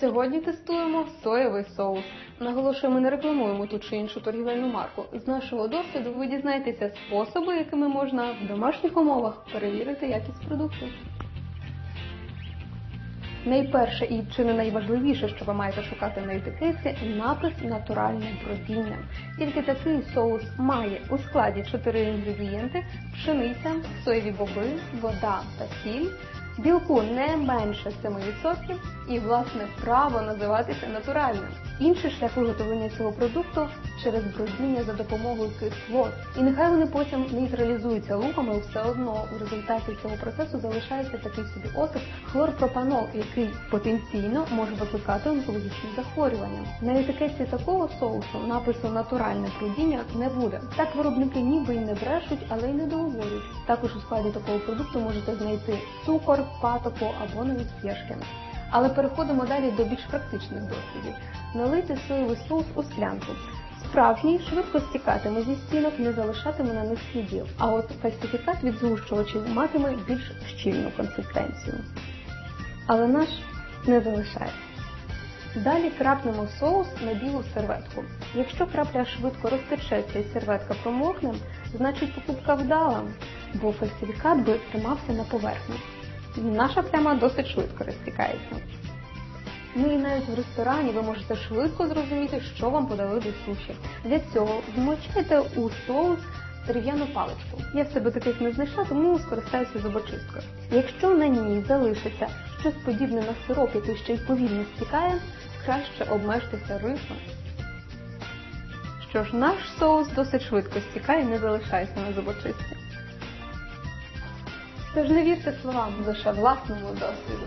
Сьогодні тестуємо соєвий соус. Наголошую, ми не рекламуємо ту чи іншу торгівельну марку. З нашого досвіду ви дізнаєтеся способи, якими можна в домашніх умовах перевірити якість продукту. Найперше і чи не найважливіше, що ви маєте шукати на етикетці, напис натуральне бродіння. Тільки такий соус має у складі чотири інгредієнти: пшениця, соєві боби, вода та сіль. Білку не менше 7% і власне право називатися натуральним. Інший шлях виготовлення цього продукту через бродіння за допомогою кислот. І нехай вони потім нейтралізуються луками, все одно у результаті цього процесу залишається такий собі осип хлорпропанол, який потенційно може викликати онкологічні захворювання. На етикетці такого соусу напису натуральне бродіння не буде. Так виробники ніби й не брешуть, але й не договорюють. Також у складі такого продукту можете знайти цукор, патоку або навіть фєшки. Але переходимо далі до більш практичних досвідів. Налити соєвий соус у склянку. Справжній швидко стікатиме зі стінок, не залишатиме на них слідів. А от фальсифікат від згущувачів матиме більш щільну консистенцію. Але наш не залишається. Далі крапнемо соус на білу серветку. Якщо крапля швидко розтечеться і серветка промокне, значить покупка вдала, бо фальсифікат би тримався на поверхні. Наша пляма досить швидко розтікається. Ну і навіть в ресторані ви можете швидко зрозуміти, що вам подали до суші. Для цього вмочайте у соус дерев'яну паличку. Я в себе таких не знайшла, тому скористаюся зубочисткою. Якщо на ній залишиться щось подібне на сироп, який ще й повільно стікає, краще обмежтеся рисом. Що ж, наш соус досить швидко стікає не залишається на зубочистці. Тож не вірте словам лише власному досвіду.